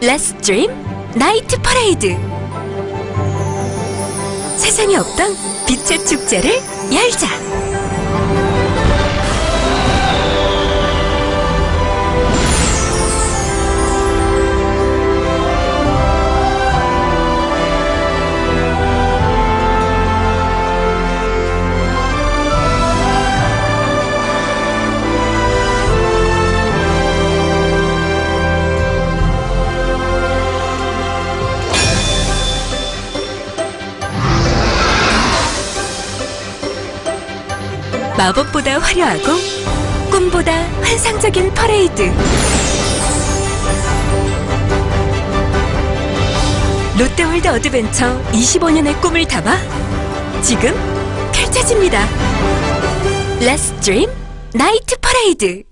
Let's Dream 나이트 퍼레이드 세상에 없던 빛의 축제를 열자 마법보다 화려하고 꿈보다 환상적인 퍼레이드. 롯데월드 어드벤처 25년의 꿈을 담아 지금 펼쳐집니다. Let's Dream 나이트 퍼레이드